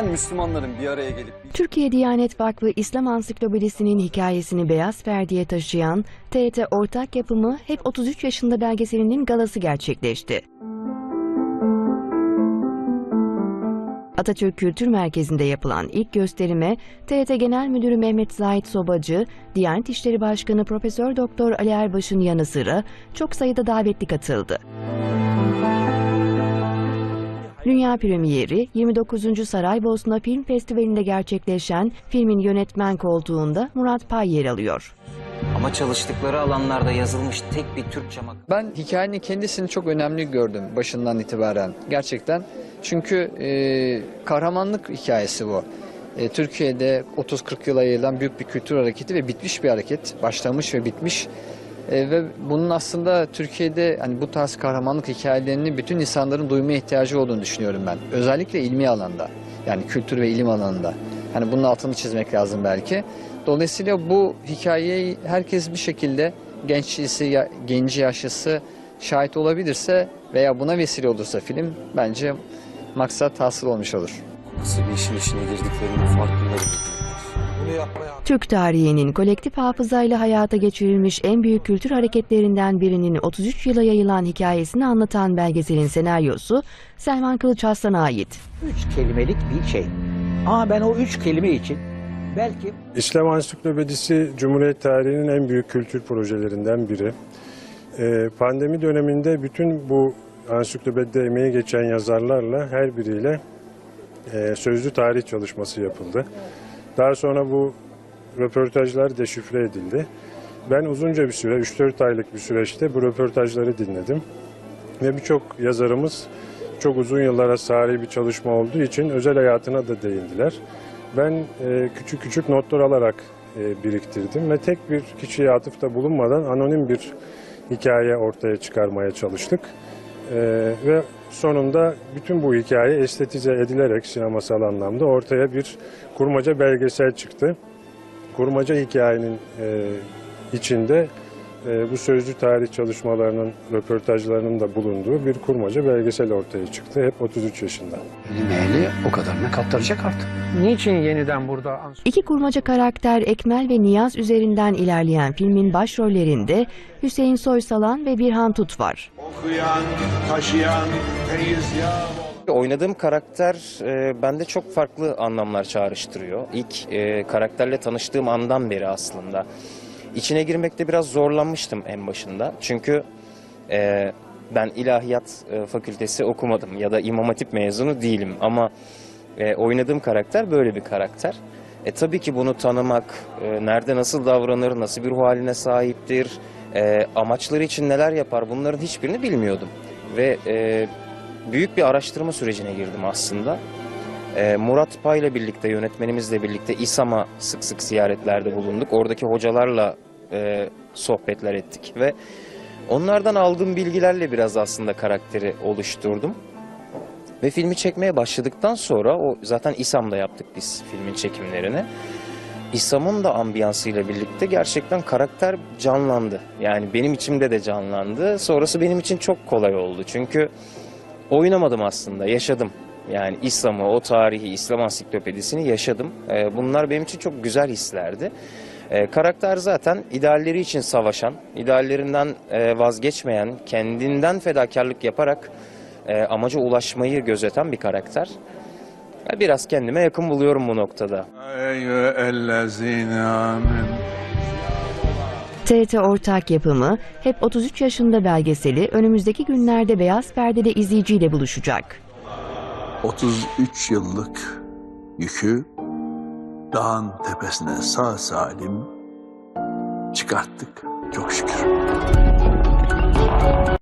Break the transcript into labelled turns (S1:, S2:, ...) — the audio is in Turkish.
S1: Sen Müslümanların bir araya gelip
S2: Türkiye Diyanet Vakfı İslam Ansiklopedisi'nin hikayesini beyaz perdeye taşıyan TRT ortak yapımı Hep 33 yaşında belgeselinin galası gerçekleşti. Atatürk Kültür Merkezi'nde yapılan ilk gösterime TRT Genel Müdürü Mehmet Zahit Sobacı, Diyanet İşleri Başkanı Profesör Doktor Ali Erbaş'ın yanı sıra çok sayıda davetli katıldı. Dünya premieri 29. Saraybosna Film Festivali'nde gerçekleşen filmin yönetmen koltuğunda Murat Pay yer alıyor.
S3: Ama çalıştıkları alanlarda yazılmış tek bir Türkçe makale
S4: Ben hikayenin kendisini çok önemli gördüm başından itibaren gerçekten. Çünkü e, kahramanlık hikayesi bu. E, Türkiye'de 30-40 yıla yayılan büyük bir kültür hareketi ve bitmiş bir hareket. Başlamış ve bitmiş. E, ve bunun aslında Türkiye'de hani bu tarz kahramanlık hikayelerini bütün insanların duymaya ihtiyacı olduğunu düşünüyorum ben. Özellikle ilmi alanda. Yani kültür ve ilim alanında. Hani bunun altını çizmek lazım belki. Dolayısıyla bu hikayeyi herkes bir şekilde gençlisi, genci, yaşlısı şahit olabilirse veya buna vesile olursa film bence maksat hasıl olmuş olur.
S1: nasıl bir işin içine girdiklerinin farkında.
S2: Türk tarihinin kolektif hafızayla hayata geçirilmiş en büyük kültür hareketlerinden birinin 33 yıla yayılan hikayesini anlatan belgeselin senaryosu Selman Kılıç Aslan'a ait.
S5: üç kelimelik bir şey. Ama ben o üç kelime için belki
S6: İslam Ansiklopedisi Cumhuriyet tarihinin en büyük kültür projelerinden biri. Ee, pandemi döneminde bütün bu ansiklopedide emeği geçen yazarlarla her biriyle e, sözlü tarih çalışması yapıldı. Daha sonra bu röportajlar deşifre edildi. Ben uzunca bir süre, 3-4 aylık bir süreçte bu röportajları dinledim. Ve birçok yazarımız çok uzun yıllara sari bir çalışma olduğu için özel hayatına da değindiler. Ben e, küçük küçük notlar alarak e, biriktirdim ve tek bir kişiye atıfta bulunmadan anonim bir hikaye ortaya çıkarmaya çalıştık. E, ve sonunda bütün bu hikaye estetize edilerek sinemasal anlamda ortaya bir kurmaca belgesel çıktı. Kurmaca hikayenin e, içinde e, bu sözlü tarih çalışmalarının, röportajlarının da bulunduğu bir kurmaca belgesel ortaya çıktı. Hep 33 yaşında.
S7: Mehli o kadarına kaptıracak artık.
S8: Niçin yeniden burada
S2: İki kurmaca karakter Ekmel ve Niyaz üzerinden ilerleyen filmin başrollerinde Hüseyin Soysalan ve Birhan Tut var.
S9: okuyan, taşıyan, teyzya
S3: Oynadığım karakter e, bende çok farklı anlamlar çağrıştırıyor. İlk e, karakterle tanıştığım andan beri aslında. İçine girmekte biraz zorlanmıştım en başında. Çünkü e, ben ilahiyat e, fakültesi okumadım ya da imam hatip mezunu değilim. Ama e, oynadığım karakter böyle bir karakter. E, tabii ki bunu tanımak, e, nerede nasıl davranır, nasıl bir ruh haline sahiptir, e, amaçları için neler yapar bunların hiçbirini bilmiyordum. Ve e, büyük bir araştırma sürecine girdim aslında. Ee, Murat Pay'la birlikte, yönetmenimizle birlikte İSAM'a sık sık ziyaretlerde bulunduk. Oradaki hocalarla e, sohbetler ettik ve onlardan aldığım bilgilerle biraz aslında karakteri oluşturdum. Ve filmi çekmeye başladıktan sonra, o zaten İSAM'da yaptık biz filmin çekimlerini. İSAM'ın da ambiyansıyla birlikte gerçekten karakter canlandı. Yani benim içimde de canlandı. Sonrası benim için çok kolay oldu. Çünkü oynamadım aslında, yaşadım. Yani İslam'ı, o tarihi, İslam ansiklopedisini yaşadım. Ee, bunlar benim için çok güzel hislerdi. Ee, karakter zaten idealleri için savaşan, ideallerinden e, vazgeçmeyen, kendinden fedakarlık yaparak e, amaca ulaşmayı gözeten bir karakter. Ya Biraz kendime yakın buluyorum bu noktada.
S2: TRT ortak yapımı Hep 33 yaşında belgeseli önümüzdeki günlerde Beyaz Perde'de izleyiciyle buluşacak.
S10: 33 yıllık yükü dağın tepesine sağ salim çıkarttık çok şükür.